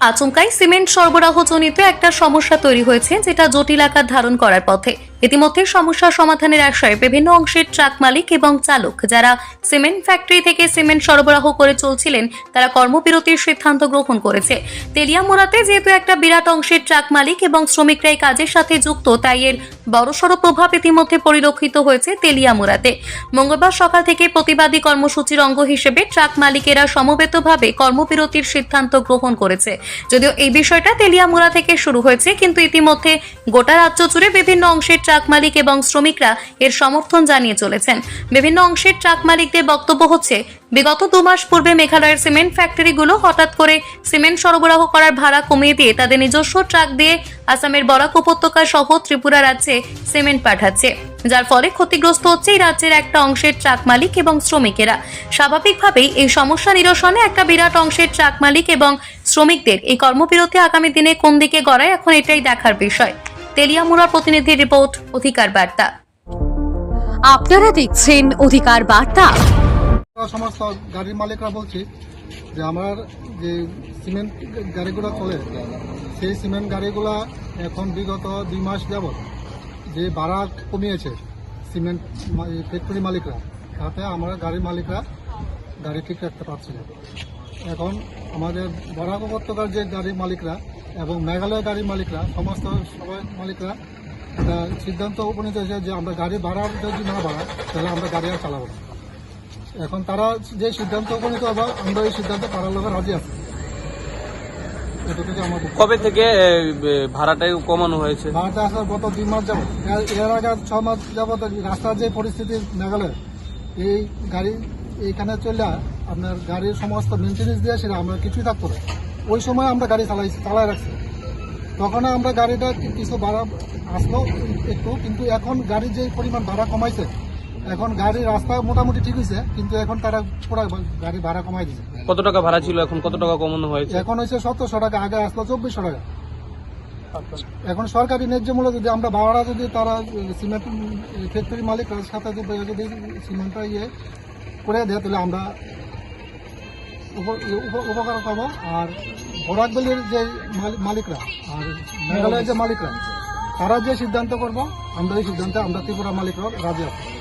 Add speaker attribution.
Speaker 1: আচমকাই সিমেন্ট সরবরাহজনিত একটা সমস্যা তৈরি হয়েছে যেটা জটিল আকার ধারণ করার পথে। ইতিমধ্যে সমস্যা সমাধানের আশায় বিভিন্ন অংশের ট্রাক মালিক এবং চালক যারা সিমেন্ট ফ্যাক্টরি থেকে সিমেন্ট সরবরাহ করে চলছিলেন, তারা কর্মবিরতির সিদ্ধান্ত গ্রহণ করেছে। তেলিয়ামুড়াতে যেহেতু একটা বিরাট অংশের ট্রাক মালিক এবং শ্রমিকরাই কাজের সাথে যুক্ত, তাই এর বড়সড় প্রভাব ইতিমধ্যে পরিলক্ষিত হয়েছে তেলিয়ামুড়াতে। মঙ্গলবার সকাল থেকে প্রতিবাদী কর্মসূচির অঙ্গ হিসেবে ট্রাক মালিকেরা সমবেতভাবে কর্মবিরতির সিদ্ধান্ত গ্রহণ করেছে। যদিও এই বিষয়টা তেলিয়ামুড়া থেকে শুরু হয়েছে, কিন্তু ইতিমধ্যে গোটা রাজ্য জুড়ে বিভিন্ন অংশের ট্রাক মালিক এবং শ্রমিকরা এর সমর্থন জানিয়ে চলেছেন। বিভিন্ন অংশের ট্রাক মালিকদের বক্তব্য হচ্ছে, বিগত দু মাস পূর্বে মেঘালয়ের সিমেন্ট ফ্যাক্টরিগুলো হঠাৎ করে সিমেন্ট সরবরাহ করার ভাড়া কমিয়ে দিয়ে তাদের নিজস্ব ট্রাক দিয়ে আসামের বরাক উপত্যকা সহ ত্রিপুরা রাজ্যে সিমেন্ট পাঠাচ্ছে। যার ফলে ক্ষতিগ্রস্ত হচ্ছে এই রাজ্যের একটা অংশের ট্রাক মালিক এবং শ্রমিকেরা। স্বাভাবিকভাবেই এই সমস্যা নিরসনে একটা বিরাট অংশের ট্রাক মালিক এবং শ্রমিকদের এই কর্মবিরতি আগামী দিনে কোন দিকে গড়ায়, এখন এটাই দেখার বিষয়। তেলিয়ামুড়ার প্রতিনিধি রিপোর্ট অধিকার বার্তা।
Speaker 2: আপনারা দেখছেন অধিকার বার্তা।
Speaker 3: সমস্ত গাড়ির মালিকরা বলছি যে আমার যে সিমেন্ট গাড়িগুলো চলে সেই সিমেন্ট গাড়িগুলা এখন বিগত দুই মাস যাবৎ যে ভাড়া কমিয়েছে সিমেন্ট ফ্যাক্টরি মালিকরা তাতে আমরা গাড়ির মালিকরা গাড়ি ঠিক রাখতে পারছি না। এখন আমাদের বরাক উপত্যকার যে গাড়ির মালিকরা এবং মেঘালয় গাড়ির মালিকরা সমস্ত সবাই মালিকরা একটা সিদ্ধান্ত উপনীত হয়েছে যে আমরা গাড়ি ভাড়ার যদি না বাড়ায় তাহলে আমরা গাড়ি আর চালাবো না। এখন তারা যে সিদ্ধান্ত উপনীত হবে আমরা এই সিদ্ধান্ত পাড়ার লোকের রাজি আছে।
Speaker 4: কবে থেকে এ, কমানো হয়েছে?
Speaker 3: ভাড়াটা আসার গত দুই মাস যাবত এর- এর আগে ছ মাস যাবত রাস্তার যে পরিস্থিতি মেঘালয় এই গাড়ি এইখানে চলে আপনার গাড়ির সমস্ত মেনটেন্স দিয়ে সেটা আমরা কিছুই থাকতো না। ওই সময় আমরা গাড়ি চালাইছি চালাই রাখছি। তখন আমরা গাড়িটা কিছু ভাড়া আসলো একটু কিন্তু এখন গাড়ির যে পরিমাণ ভাড়া কমাইছে এখন গাড়ির রাস্তা মোটামুটি ঠিক হয়েছে কিন্তু এখন তারা পুরো গাড়ি ভাড়া কমাই দিছে।
Speaker 4: কত টাকা ভাড়া ছিল এখন? কত টাকা কমানো হয়েছে?
Speaker 3: এখন হয়েছে সতেরোশো টাকা আগে আসলো চব্বিশশো টাকা। এখন সরকারি ন্যায্য মূল্য যদি আমরা ভাড়া যদি তারা সিমেন্ট ফ্যাক্টরি মালিকরা সাথে যদি সিমেন্টটা ইয়ে করে দেয় তাহলে আমরা উপকার পাবো আর বরাকবেলির যে মালি- মালিকরা আর মেঘালয়ের যে মালিকরা, তারা যে সিদ্ধান্ত করব, আমরা এই সিদ্ধান্তে আমরা ত্রিপুরা মালিকরা রাজি আছি।